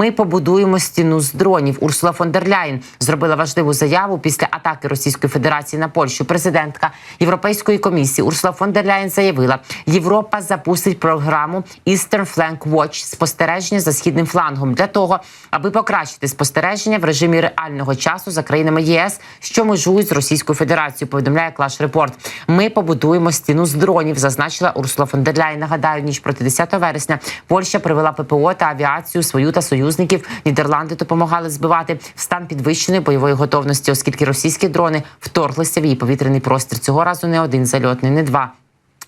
Ми побудуємо стіну з дронів. Урсула фон дер Ляєн зробила важливу заяву після атаки Російської Федерації на Польщу. Президентка Європейської комісії Урсула фон дер Ляєн заявила: Європа запустить програму Eastern Flank Watch – спостереження за східним флангом для того, аби покращити спостереження в режимі реального часу за країнами ЄС, що межують з Російською Федерацією. Повідомляє Клаш Репорт. Ми побудуємо стіну з дронів, зазначила Урсула фон дер Ляєн. Нагадаю, ніч проти 10 вересня Польща привела ППО та авіацію свою та союзників. Нідерланди допомагали збивати стан підвищеної бойової готовності, оскільки російські дрони вторглися в її повітряний простір. Цього разу не один зальотний, не два.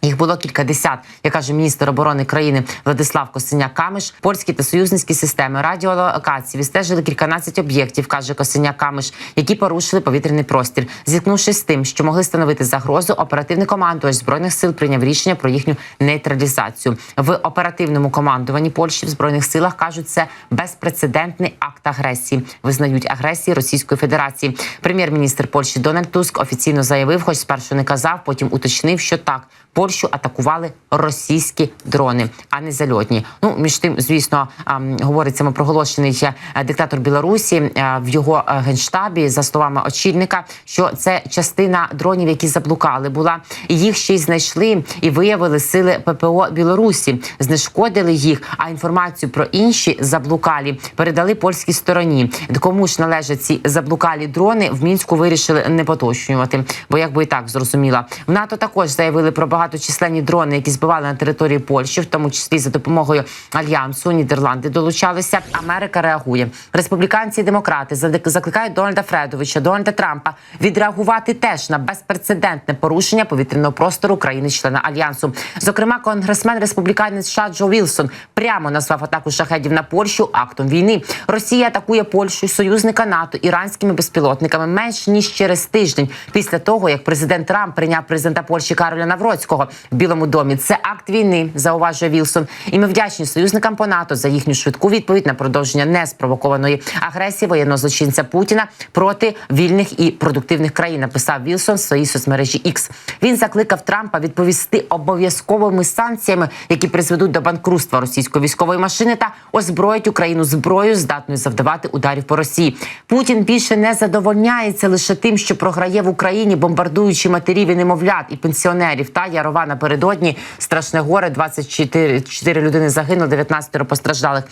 Їх було кількадесят, як каже міністр оборони країни Владислав Косиняк Камиш. Польські та союзницькі системи радіолокації відстежили кільканадцять об'єктів, каже Косиняк Камиш, які порушили повітряний простір. Зіткнувшись з тим, що могли становити загрозу, оперативний командувач збройних сил прийняв рішення про їхню нейтралізацію. В оперативному командуванні Польщі в збройних силах кажуть, це безпрецедентний акт агресії. Визнають агресії Російської Федерації. Прем'єр-міністр Польщі Дональд Туск офіційно заявив, хоч спершу не казав, потім уточнив, що так. Польщу атакували російські дрони, а не зальотні. Ну між тим, звісно, ем, говорить самопроголошений е, диктатор Білорусі е, в його е, генштабі, за словами очільника, що це частина дронів, які заблукали. Була їх ще й знайшли і виявили сили ППО Білорусі, знешкодили їх. А інформацію про інші заблукалі передали польській стороні. Кому ж належать ці заблукалі дрони в мінську вирішили не поточнювати, бо якби і так зрозуміла. В НАТО також заявили про багаточисленні дрони, які збивали на території Польщі, в тому числі за допомогою альянсу. Нідерланди долучалися. Америка реагує. Республіканці і демократи закликають Дональда Фредовича, Дональда Трампа відреагувати теж на безпрецедентне порушення повітряного простору країни-члена альянсу. Зокрема, конгресмен республіканець США Джо Вілсон прямо назвав атаку шахедів на Польщу актом війни. Росія атакує Польщу, союзника НАТО іранськими безпілотниками менш ніж через тиждень після того, як президент Трамп прийняв президента Польщі Кароля Навроцького в Білому домі. Це акт війни, зауважує Вілсон. І ми вдячні союзникам по НАТО за їхню швидку відповідь на продовження неспровокованої агресії воєнного злочинця Путіна проти вільних і продуктивних країн. Написав Вілсон в своїй соцмережі X. Він закликав Трампа відповісти обов'язковими санкціями, які призведуть до банкрутства російської військової машини та озброїть Україну зброєю, здатною завдавати ударів по Росії. Путін більше не задовольняється лише тим, що програє в Україні, бомбардуючи матерів і немовлят і пенсіонерів. Та Ярова напередодні страшне горе. 24 4 людини загинули, 19 постраждалих.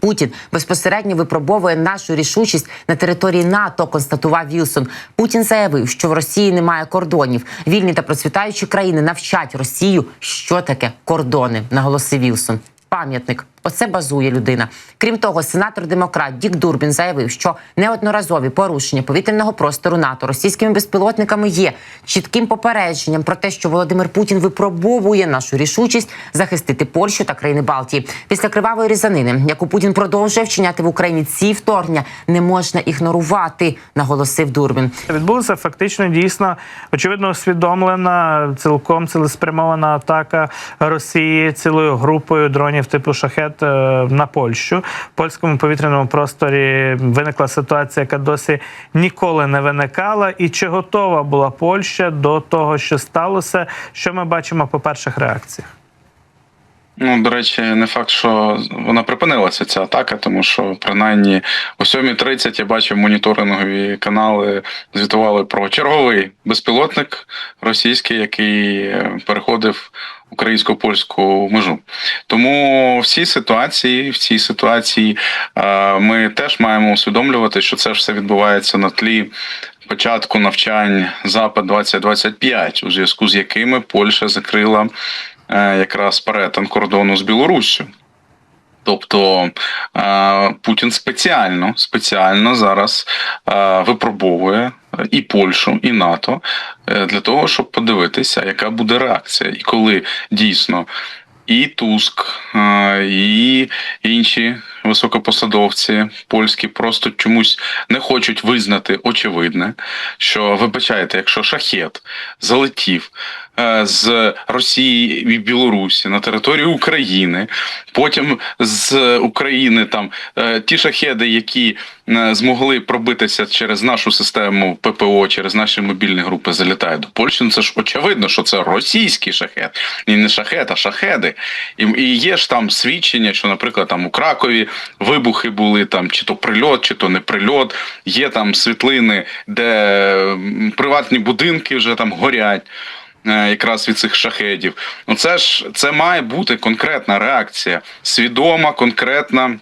Путін безпосередньо випробовує нашу рішучість на території НАТО. Констатував Вілсон. Путін заявив, що в Росії немає кордонів. Вільні та процвітаючі країни навчать Росію, що таке кордони. Наголосив Вілсон. Пам'ятник. Оце базує людина. Крім того, сенатор демократ Дік Дурбін заявив, що неодноразові порушення повітряного простору НАТО російськими безпілотниками є чітким попередженням про те, що Володимир Путін випробовує нашу рішучість захистити Польщу та країни Балтії. Після кривавої різанини, яку Путін продовжує вчиняти в Україні, ці вторгнення не можна ігнорувати, наголосив Дурбін. Відбулася фактично дійсно очевидно усвідомлена цілком цілеспрямована атака Росії цілою групою дронів типу шахет е, на Польщу. В польському повітряному просторі виникла ситуація, яка досі ніколи не виникала. І чи готова була Польща до того, що сталося? Що ми бачимо по перших реакціях? Ну, до речі, не факт, що вона припинилася ця атака, тому що принаймні о 7.30 я бачив моніторингові канали звітували про черговий безпілотник російський, який е, переходив українсько польську межу. Тому в цій ситуації, в цій ситуації е, ми теж маємо усвідомлювати, що це все відбувається на тлі. Початку навчань Запад 2025, у зв'язку з якими Польща закрила якраз перетин кордону з Білоруссю. Тобто е, Путін спеціально спеціально зараз е, випробовує і Польщу, і НАТО е, для того, щоб подивитися, яка буде реакція, і коли дійсно і Туск, е, і інші високопосадовці польські просто чомусь не хочуть визнати очевидне, що вибачайте, якщо шахет залетів е, з Росії і Білорусі на територію України, потім з України там е, ті шахеди, які е, змогли пробитися через нашу систему ППО, через наші мобільні групи, залітають до Польщі. Ну це ж очевидно, що це російський шахет, і не шахет, а шахеди. І, і є ж там свідчення, що, наприклад, там у Кракові вибухи були там, чи то прильот, чи то не прильот. Є там світлини, де приватні будинки вже там горять. Е, Якраз від цих шахедів, ну це ж це має бути конкретна реакція, свідома, конкретна,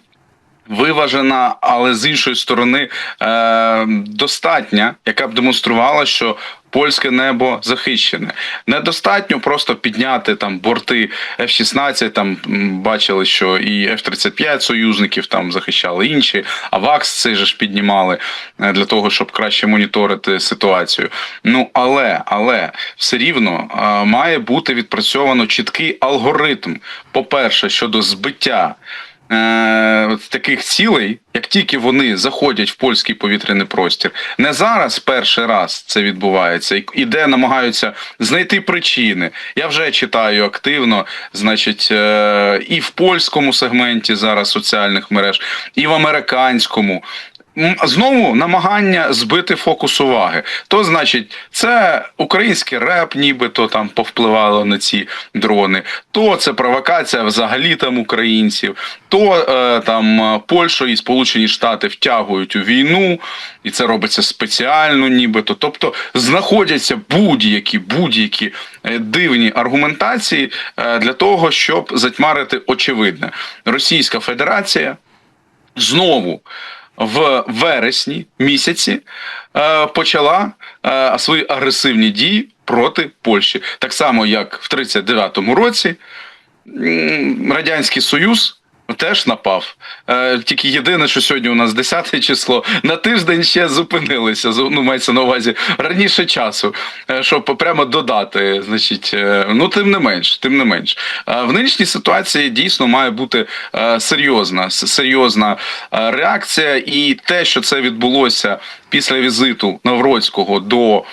виважена, але з іншої сторони е, достатня, яка б демонструвала, що польське небо захищене. Недостатньо просто підняти там борти F-16, Там бачили, що і F-35 союзників там захищали інші, а ВАКС цей же ж піднімали е, для того, щоб краще моніторити ситуацію. Ну але але все рівно е, має бути відпрацьовано чіткий алгоритм. По-перше, щодо збиття е, таких цілей, як тільки вони заходять в польський повітряний простір, не зараз перший раз це відбувається, і- де намагаються знайти причини. Я вже читаю активно, значить, е, і в польському сегменті зараз соціальних мереж, і в американському. Знову намагання збити фокус уваги. То значить, це український реп, нібито там повпливало на ці дрони, то це провокація взагалі там українців, то е, там е, Польща і Сполучені Штати втягують у війну, і це робиться спеціально, нібито. Тобто знаходяться будь-які будь-які е, дивні аргументації е, для того, щоб затьмарити очевидне. Російська Федерація знову в вересні місяці е, почала е, свої агресивні дії проти Польщі. Так само, як в 39-му році Радянський Союз. Теж напав. Е, тільки єдине, що сьогодні у нас 10 число, на тиждень ще зупинилися. Ну, мається на увазі раніше часу, е, щоб прямо додати. Значить, е, ну тим не менш, тим не менш. Е, в нинішній ситуації дійсно має бути серйозна, серйозна реакція, і те, що це відбулося після візиту Навроцького до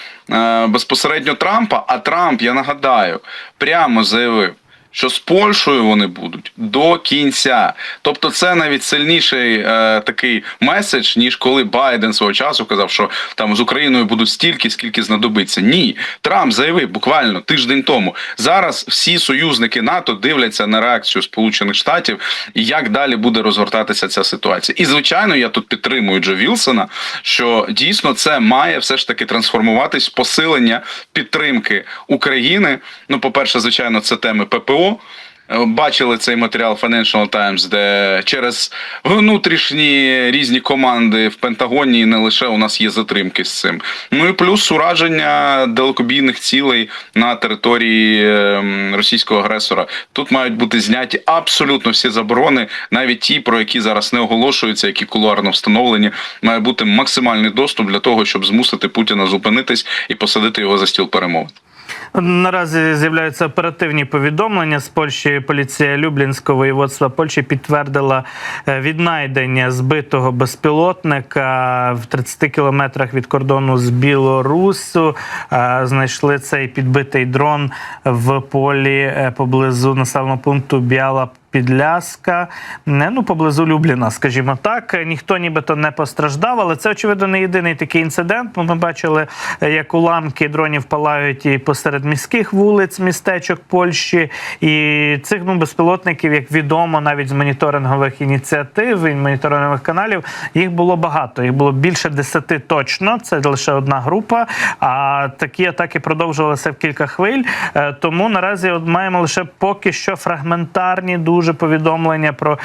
безпосередньо Трампа. А Трамп, я нагадаю, прямо заявив. Що з Польщею вони будуть до кінця, тобто це навіть сильніший е, такий меседж, ніж коли Байден свого часу казав, що там з Україною будуть стільки, скільки знадобиться. Ні, Трамп заявив буквально тиждень тому. Зараз всі союзники НАТО дивляться на реакцію Сполучених Штатів як далі буде розгортатися ця ситуація. І звичайно, я тут підтримую Джо Вілсона, що дійсно це має все ж таки трансформуватись в посилення підтримки України. Ну, по-перше, звичайно, це теми ППО. Е, Бачили цей матеріал Financial Times, де через внутрішні різні команди в Пентагоні не лише у нас є затримки з цим. Ну і плюс ураження далекобійних цілей на території ем, російського агресора. Тут мають бути зняті абсолютно всі заборони, навіть ті, про які зараз не оголошуються, які кулуарно встановлені. Має бути максимальний доступ для того, щоб змусити Путіна зупинитись і посадити його за стіл перемовин. Наразі з'являються оперативні повідомлення з Польщі. Поліція Люблінського воєводства Польщі підтвердила е, віднайдення збитого безпілотника в 30 кілометрах від кордону з Білорусу. Е, Знайшли цей підбитий дрон в полі е, поблизу населеного пункту Біала. Підляска, не, ну поблизу Любліна, скажімо так. Ніхто нібито не постраждав, але це очевидно не єдиний такий інцидент. Ми бачили, е, як уламки дронів палають і посеред міських вулиць, містечок Польщі. І цих ну, безпілотників, як відомо, навіть з моніторингових ініціатив і моніторингових каналів, їх було багато. Їх було більше десяти точно. Це лише одна група. А такі атаки продовжувалися в кілька хвиль. Е, Тому наразі от маємо лише поки що фрагментарні дуже повідомлення про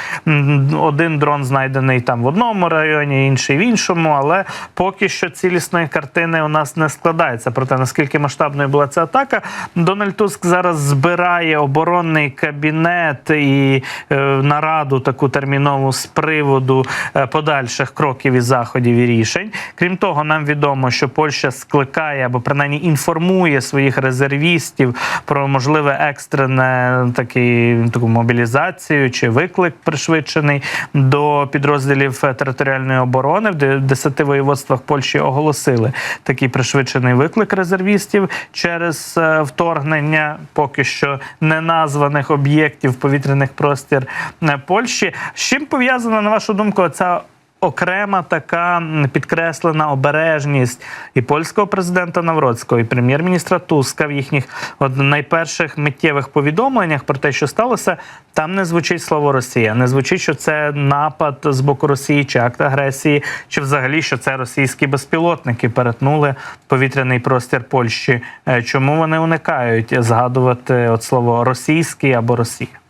один дрон знайдений там в одному районі, інший в іншому. Але поки що цілісної картини у нас не складається. Про те, наскільки масштабною була ця атака, Дональд Туск зараз збирає оборонний кабінет і е, нараду таку термінову з приводу е, подальших кроків і заходів і рішень. Крім того, нам відомо, що Польща скликає або принаймні інформує своїх резервістів про можливе екстрене такі таку мобілізацію мобілізацію чи виклик пришвидшений до підрозділів е, територіальної оборони. В де- десяти воєводствах Польщі оголосили такий пришвидшений виклик резервістів через е, вторгнення поки що неназваних об'єктів повітряних простір е, Польщі. З чим пов'язана на вашу думку ця окрема така підкреслена обережність і польського президента Навроцького, і прем'єр-міністра Туска в їхніх от найперших миттєвих повідомленнях про те, що сталося, там не звучить слово Росія, не звучить, що це напад з боку Росії чи акт агресії, чи взагалі що це російські безпілотники перетнули повітряний простір Польщі. Е, Чому вони уникають згадувати от слово російський або Росія?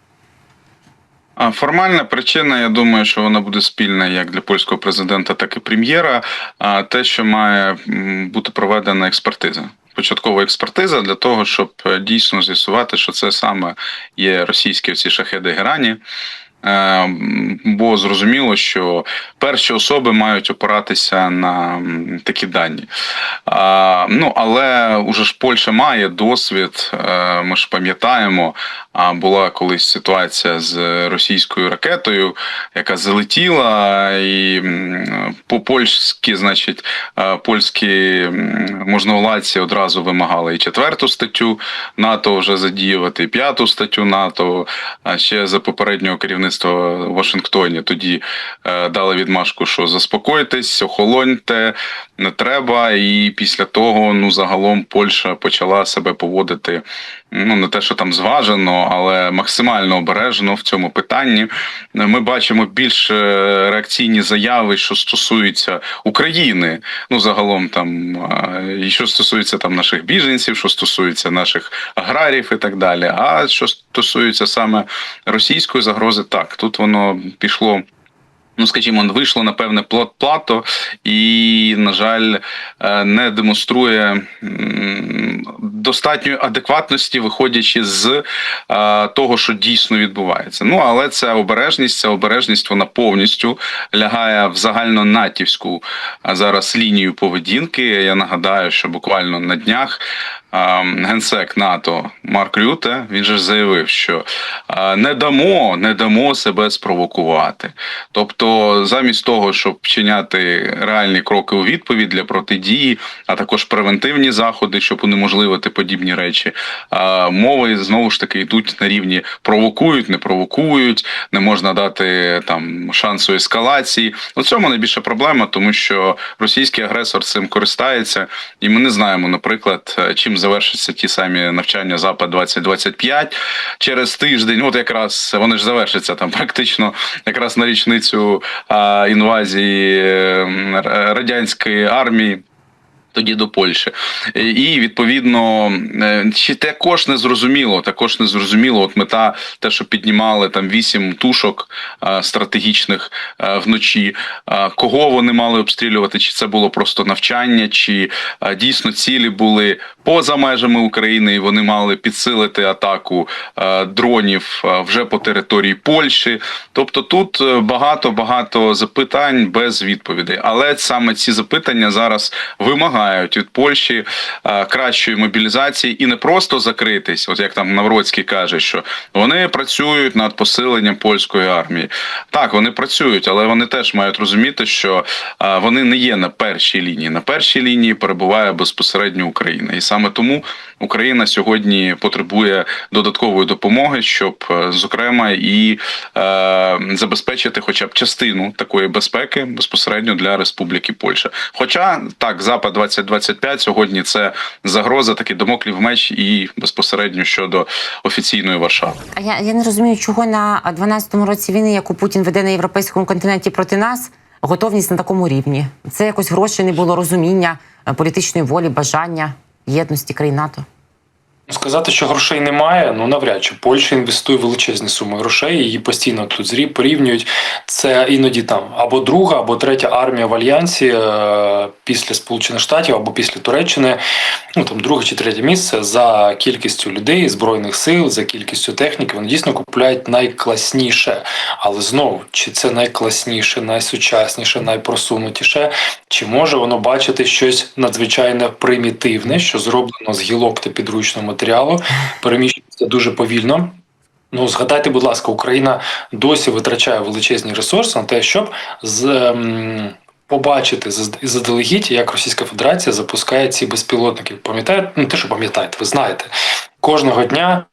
А формальна причина, я думаю, що вона буде спільна як для польського президента, так і прем'єра. А те, що має бути проведена експертиза. Початкова експертиза для того, щоб е, дійсно з'ясувати, що це саме є російські ці шахеди Герані. Е, Бо зрозуміло, що перші особи мають опиратися на такі дані. Ну але уже ж Польща має досвід. е, Ми ж пам'ятаємо, була колись ситуація з російською ракетою, яка залетіла, і по польськи, значить, е, польські можновладці одразу вимагали і четверту статтю НАТО вже задіювати, і п'яту статтю НАТО. А ще за попереднього керівництва в Вашингтоні тоді е, дали відмашку, що заспокойтесь, охолоньте, не треба. І після того, ну загалом, Польща почала себе поводити ну не те, що там зважено, але максимально обережно в цьому питанні. Ми бачимо більш е, реакційні заяви, що стосуються України. Ну загалом там е, і що стосується там наших біженців, що стосується наших аграрів і так далі. А що стосується саме російської загрози, так тут воно пішло. Ну, скажімо, вийшло на певне плат плато і, на жаль, е, не демонструє достатньої адекватності, виходячи з е, того, що дійсно відбувається. Ну але ця обережність, ця обережність вона повністю лягає в загальнонатівську зараз лінію поведінки. Я нагадаю, що буквально на днях. Генсек НАТО Марк Рюте він же заявив, що не дамо, не дамо себе спровокувати. Тобто, замість того, щоб вчиняти реальні кроки у відповідь для протидії, а також превентивні заходи, щоб унеможливити подібні речі, мови знову ж таки йдуть на рівні провокують, не провокують, не можна дати там шансу ескалації. У цьому найбільша проблема, тому що російський агресор цим користається, і ми не знаємо, наприклад, е, чим завершаться ті самі навчання Запад 2025 через тиждень. От якраз вони ж завершаться там практично якраз на річницю інвазії радянської армії. Тоді до Польщі, і відповідно е, чи також не зрозуміло, також не зрозуміло. От мета, те, що піднімали там вісім тушок е, стратегічних е, вночі. е, Кого вони мали обстрілювати? Чи це було просто навчання, чи е, дійсно цілі були поза межами України, і вони мали підсилити атаку е, дронів е, вже по території Польщі. Тобто тут багато багато запитань без відповідей. Але саме ці запитання зараз вимагають від Польщі е, кращої мобілізації і не просто закритись, от як там Навроцький каже, що вони працюють над посиленням польської армії. Так, вони працюють, але вони теж мають розуміти, що е, вони не є на першій лінії. На першій лінії перебуває безпосередньо Україна, і саме тому Україна сьогодні потребує додаткової допомоги, щоб е, зокрема і е, забезпечити хоча б частину такої безпеки безпосередньо для Республіки Польща. Хоча так, запад 2025 сьогодні це загроза, такий домоклів меч і безпосередньо щодо офіційної Варшави. А я, я не розумію, чого на 12-му році війни, яку Путін веде на європейському континенті проти нас, готовність на такому рівні. Це якось грошей не було розуміння е, політичної волі, бажання єдності країн НАТО. Сказати, що грошей немає, ну навряд чи Польща інвестує величезні суми грошей, її постійно тут порівнюють. Це іноді там або друга, або третя армія в альянсі е, після Сполучених Штатів, або після Туреччини. Ну там друге чи третє місце за кількістю людей, збройних сил, за кількістю техніки. Вони дійсно купують найкласніше. Але знову, чи це найкласніше, найсучасніше, найпросунутіше, чи може воно бачити щось надзвичайно примітивне, що зроблено з гілок та підручного матеріалу, переміщується дуже повільно. Ну, згадайте, будь ласка, Україна досі витрачає величезні ресурси на те, щоб з. ем, Побачити зазд- заздалегідь, як Російська Федерація запускає ці безпілотники. Пам'ятаєте? Ну, те, що пам'ятаєте, ви знаєте. Кожного дня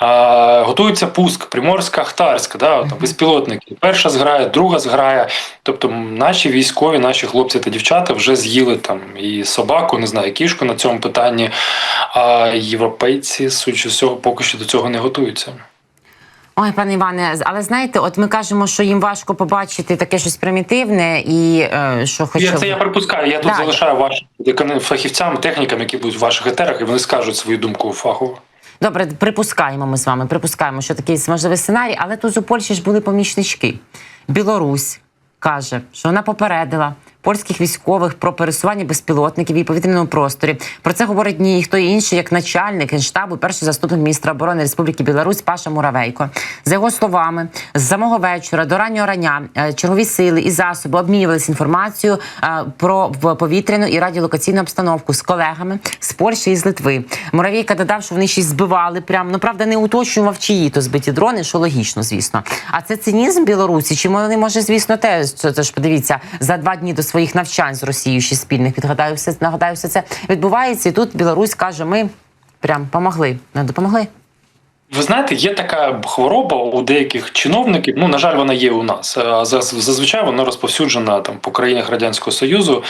а, готується пуск, Приморська, Ахтарська, да, там, безпілотники. Перша зграя, друга зграя. Тобто наші військові, наші хлопці та дівчата вже з'їли там і собаку, не знаю, кішку на цьому питанні. А європейці, судячи з цього, поки що до цього не готуються. Ой, пане Іване, але знаєте, от ми кажемо, що їм важко побачити таке щось примітивне, і е, що хоча Я, це я припускаю. Я тут Так. залишаю вашим фахівцям, технікам, які будуть в ваших етерах, і вони скажуть свою думку фахово. Добре, припускаємо ми з вами. Припускаємо, що такий можливий сценарій, але тут у Польщі ж були помічнички. Білорусь каже, що вона попередила польських військових про пересування безпілотників і повітряному просторі. Про це говорить ніхто інший, як начальник генштабу, перший заступник міністра оборони Республіки Білорусь Паша Муравейко. За його словами, з самого вечора до раннього рання е, чергові сили і засоби обмінювалися інформацією е, про повітряну і радіолокаційну обстановку з колегами з Польщі і з Литви. Муравейка додав, що вони ще збивали прямо. Ну правда, не уточнював, чиї то збиті дрони, що логічно, звісно. А це цинізм Білорусі? Чи вони може, звісно, те це, це ж подивіться за два дні до своїх навчань з Росією ще спільних. Відгадаю, все нагадаю, все це відбувається. І тут Білорусь каже: ми прям помогли. Не допомогли. Ви знаєте, є така хвороба у деяких чиновників. Ну на жаль, вона є у нас. Зазвичай вона розповсюджена там по країнах радянського союзу.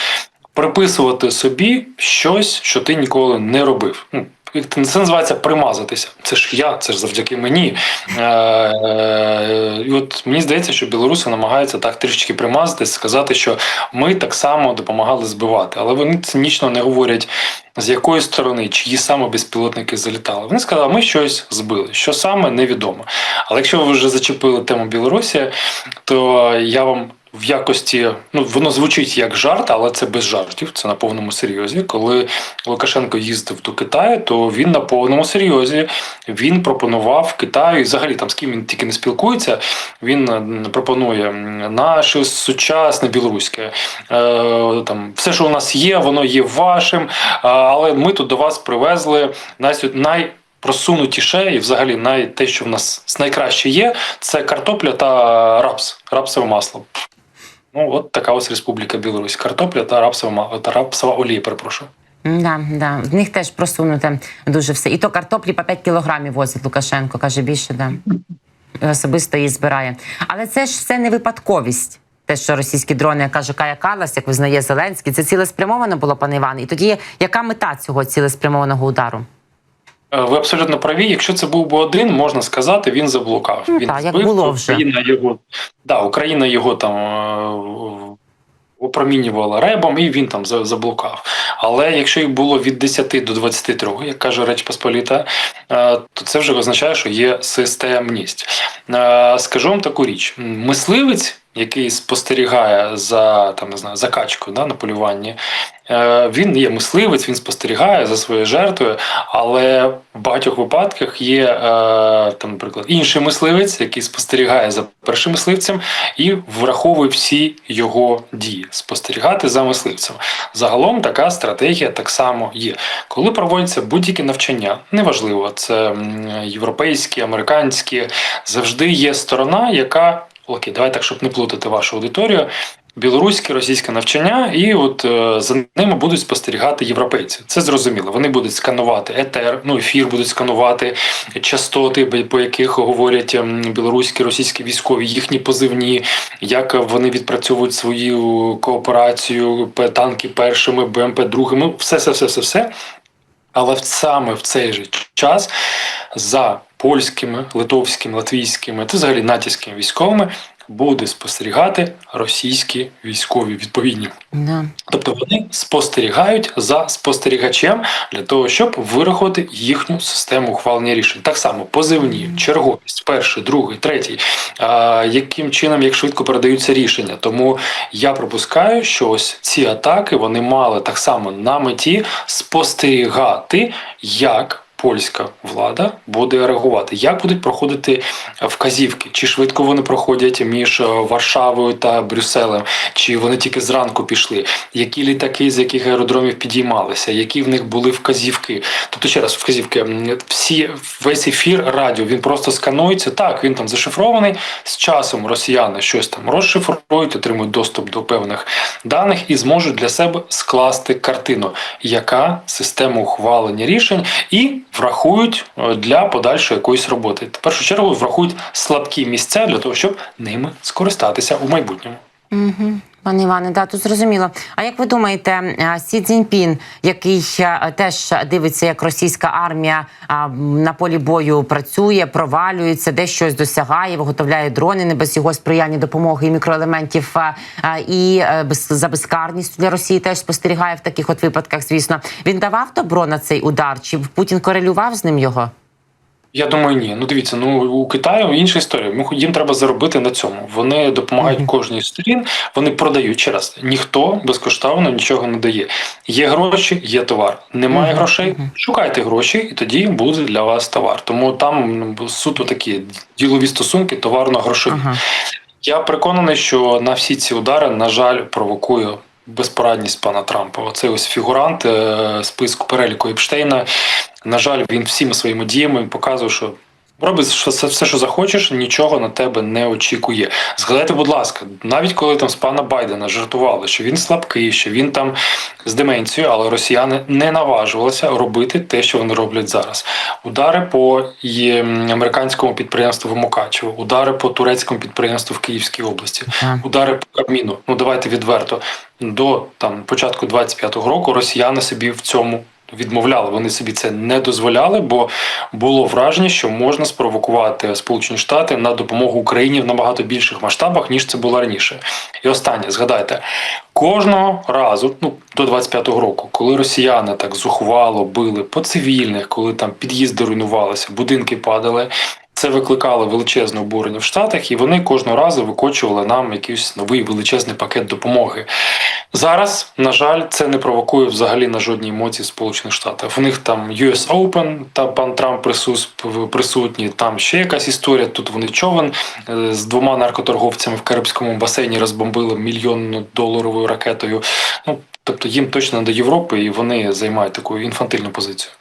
Приписувати собі щось, що ти ніколи не робив. Ну, це називається примазатися. Це ж я, це ж завдяки мені. Е, е, от мені здається, що білоруси намагаються так трішечки примазатись, сказати, що ми так само допомагали збивати, але вони цинічно не говорять з якої сторони, чиї саме безпілотники залітали. Вони сказали, ми щось збили. Що саме невідомо. Але якщо ви вже зачепили тему Білорусі, то я вам. В якості, ну воно звучить як жарт, але це без жартів. Це на повному серйозі. Коли Лукашенко їздив до Китаю, то він на повному серйозі він пропонував Китаю, і взагалі там з ким він тільки не спілкується. Він пропонує наше сучасне білоруське. Е, там все, що у нас є, воно є вашим. Але ми тут до вас привезли най- най Просунутіше і взагалі най, те, що в нас найкраще є, це картопля та рапс, рапсове масло. Ну, от така ось Республіка Білорусь. Картопля та рапсова, та рапсова олія, перепрошую. Да, да. В них теж просунуте дуже все. І то картоплі по 5 кілограмів возить Лукашенко, каже більше, да. Особисто її збирає. Але це ж все не випадковість. Те, що російські дрони, каже Кая Калас, як визнає Зеленський, це цілеспрямовано було, пане Іване. І тоді яка мета цього цілеспрямованого удару? Е, Ви абсолютно праві. Якщо це був би один, можна сказати, він заблукав. Ну, він так, як було вже. Україна його, да, Україна його там е, опромінювала ребом, і він там заблукав. Але якщо їх було від 10 до 23, як каже Реч Посполіта, е, то це вже означає, що є системність. Скажу вам таку річ: мисливець. Який спостерігає за там не знаю за качкою да, на полюванні, Е, Він є мисливець, він спостерігає за своєю жертвою, але в багатьох випадках є е, там, наприклад, інший мисливець, який спостерігає за першим мисливцем і враховує всі його дії. Спостерігати за мисливцем. Загалом така стратегія так само є. Коли проводяться будь-які навчання, неважливо, це європейські, американські, завжди є сторона, яка окей, давай так, щоб не плутати вашу аудиторію білоруське, російське навчання, і от е, за ними будуть спостерігати європейці. Це зрозуміло. Вони будуть сканувати етер, ну ефір будуть сканувати частоти, по яких говорять ем, білоруські, російські військові, їхні позивні, як вони відпрацьовують свою кооперацію, танки першими, БМП другими, все, все, все, все, все. Але саме в цей же час за польськими, литовськими, латвійськими та взагалі натівськими військовими буде спостерігати російські військові відповідні. Да. Тобто вони спостерігають за спостерігачем для того, щоб вирахувати їхню систему ухвалення рішень. Так само позивні, черговість, перший, другий, третій. А, яким чином, як швидко передаються рішення. Тому я пропускаю, що ось ці атаки вони мали так само на меті спостерігати, як польська влада буде реагувати? Як будуть проходити вказівки? Чи швидко вони проходять між е, Варшавою та Брюсселем? Чи вони тільки зранку пішли? Які літаки з яких аеродромів підіймалися? Які в них були вказівки? Тобто, ще раз, вказівки, всі весь ефір радіо він просто сканується. Так, він там зашифрований. З часом росіяни щось там розшифрують, отримують доступ до певних даних і зможуть для себе скласти картину, яка система ухвалення рішень, і врахують е, для подальшої якоїсь роботи. В першу чергу врахують слабкі місця для того, щоб ними скористатися у майбутньому. Угу. Пане Іване, да, тут зрозуміло. А як ви думаєте, е, Сі Цзіньпін, який е, теж дивиться, як російська армія на полі бою працює, провалюється, де щось досягає, виготовляє дрони не без його сприяння допомоги і мікроелементів, а, і е, за безкарністю для Росії теж спостерігає в таких от випадках. Звісно, він давав добро на цей удар, чи Путін корелював з ним його? Я думаю, ні. Ну дивіться, ну у Китаю інша історія. Їм треба заробити на цьому. Вони допомагають кожній сторін. Вони продають ще раз. Ніхто безкоштовно нічого не дає. Є гроші, є товар. Немає грошей. Шукайте гроші, і тоді буде для вас товар. Тому там ну, суто такі ділові стосунки, товарно-грошові. Ага. Я переконаний, що на всі ці удари, на жаль, провокує безпорадність пана Трампа. Оцей ось фігурант е, списку переліку Епштейна. На жаль, він всіми своїми діями показує, що. Робиш все, все, що захочеш, нічого на тебе не очікує. Згадайте, будь ласка, навіть коли там з пана Байдена жартували, що він слабкий, що він там з деменцією, але росіяни не наважувалися робити те, що вони роблять зараз. Удари по американському підприємству в Мукачево, удари по турецькому підприємству в Київській області, удари по Кабміну. Ну давайте відверто. До там початку 25-го року росіяни собі в цьому відмовляли. Вони собі це не дозволяли, бо було враження, що можна спровокувати Сполучені Штати на допомогу Україні в набагато більших масштабах, ніж це було раніше. І останнє, згадайте, кожного разу, ну до 25-го року, коли росіяни так зухвало били по цивільних, коли там під'їзди руйнувалися, будинки падали. Це викликало величезне обурення в Штатах, і вони кожного разу викочували нам якийсь новий величезний пакет допомоги. Зараз, на жаль, це не провокує взагалі на жодні емоції Сполучених Штатах. В них там US Open, та пан Трамп присутній, там ще якась історія. Тут вони човен е, з двома наркоторговцями в Карибському басейні розбомбили мільйонну доларовою ракетою. Ну тобто їм точно до Європи, і вони займають таку інфантильну позицію.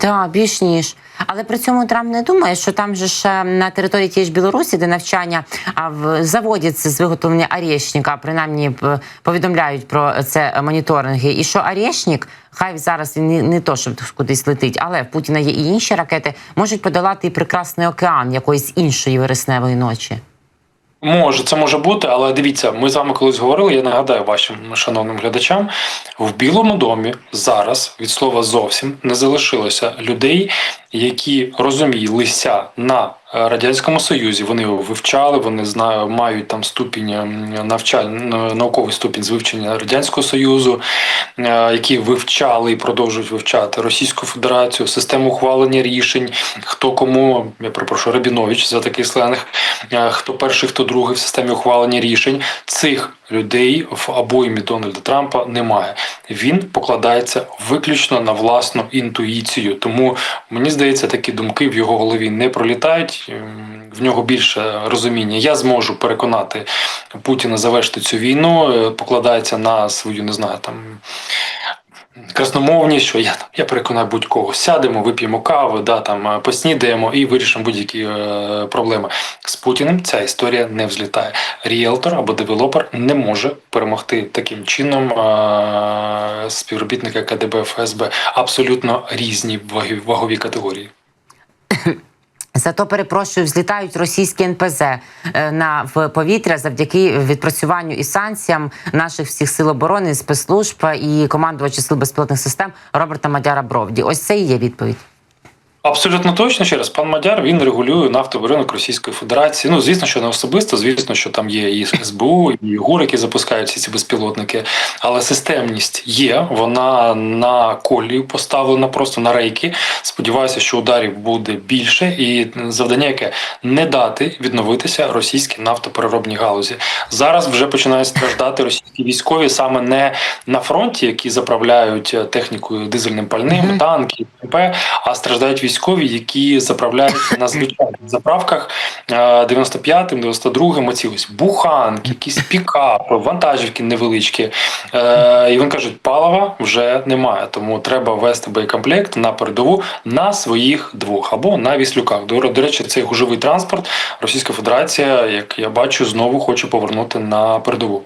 Да, більш ніж. Але при цьому Трамп не думає, що там же ж е, на території тієї ж Білорусі, де навчання а в заводяться з виготовлення орешника, принаймні повідомляють про це моніторинги. І що орешник, хай зараз він не, не то, щоб кудись летить, але в Путіна є і інші ракети, можуть подолати і прекрасний океан якоїсь іншої вересневої ночі. Може, це може бути, але дивіться, ми з вами колись говорили. Я нагадаю вашим шановним глядачам, в Білому домі зараз від слова зовсім не залишилося людей, які розумілися на радянському союзі. Вони вивчали, вони знаю, мають там ступінь ем, навчаль, н- науковий ступінь з вивчення радянського союзу, е, які вивчали і продовжують вивчати Російську Федерацію, систему ухвалення рішень, хто кому я перепрошую Рабінович за такий сленг, е, хто перший, хто другий в системі ухвалення рішень. Цих людей в обоймі Дональда Трампа немає. Він покладається виключно на власну інтуїцію. Тому мені здається, такі думки в його голові не пролітають. Ем, В нього більше розуміння. Я зможу переконати Путіна завершити цю війну. е, Покладається на свою, не знаю, там красномовність, що я я переконаю будь-кого. Сядемо, вип'ємо каву, да, там е, поснідаємо і вирішимо будь-які е, проблеми. З Путіним ця історія не взлітає. Ріелтор або девелопер не може перемогти таким чином е, співробітника КДБ ФСБ. Абсолютно різні вагові, вагові категорії. Зато перепрошую, взлітають російські НПЗ е, на в повітря завдяки відпрацюванню і санкціям наших всіх сил оборони, спецслужб і командувача сил безпілотних систем Роберта Мадяра Бровді. Ось це і є відповідь. Абсолютно точно ще раз, пан Мадяр він регулює нафтовий ринок Російської Федерації. Ну звісно, що не особисто, звісно, що там є і СБУ, і ГУР, які запускають всі ці безпілотники. Але системність є. Вона на колію поставлена просто на рейки. Сподіваюся, що ударів буде більше, і завдання, яке не дати відновитися російській нафтопереробній галузі. Зараз вже починають страждати російські військові саме не на фронті, які заправляють е, технікою дизельним пальним, танки, ТП, а страждають військові, які заправляють на звичайних заправках е, 95-м, 92-м, оці ось буханки, якісь пікапи, вантажівки невеличкі. Е, І він кажуть, палива вже немає, тому треба вести боєкомплект на передову на своїх двох або на віслюках. До, до речі, цей гужовий транспорт Російська Федерація, як я бачу, знову хоче повернути на передову.